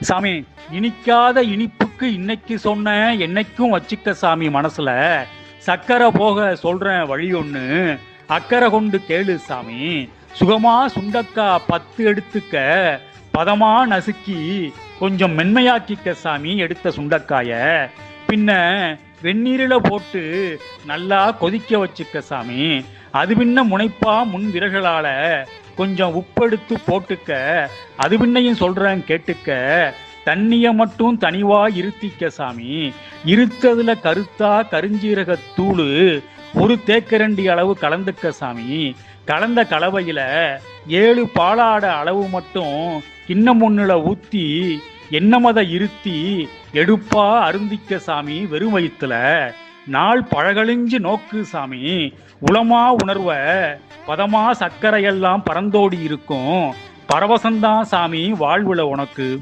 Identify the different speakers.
Speaker 1: சாமி இனிக்காத இனிப்புக்கு இன்னைக்கு சொன்ன என்னைக்கும் வச்சுக்க சாமி மனசுல. சக்கரை போக சொல்றேன் வழி ஒண்ணு அக்கறை கொண்டு கேளு சாமி. சுகமா சுண்டக்கா பத்து எடுத்துக்க பதமா நசுக்கி கொஞ்சம் மென்மையாக்கிக்க சாமி எடுத்த சுண்டக்காய. பின்ன வெந்நீரில் போட்டு நல்லா கொதிக்க வச்சுக்க சாமி. அது பின்ன முனைப்பா முன் விரல்களால கொஞ்சம் உப்பெடுத்து போட்டுக்க. அது பின்னையும் சொல்றேன் கேட்டுக்க. தண்ணிய மட்டும் தனிவா இருத்திக்க சாமி. இருத்ததுல கருத்தா கருஞ்சீரக தூளு ஒரு தேக்கரண்டி அளவு கலந்துக்க சாமி. கலந்த கலவையில ஏழு பாலாட அளவு மட்டும் கிண்ணம் ஒண்ணுல ஊத்தி எண்ணமத இருத்தி எடுப்பா அருந்திக்க சாமி வெறும் வயிற்றுல நாள் பழகழிஞ்சு நோக்கு சாமி. உளமா உணர்வ பதமா சர்க்கரையெல்லாம் பறந்தோடி இருக்கும். பரவசந்தான் சாமி வாழ்வுல உனக்கு.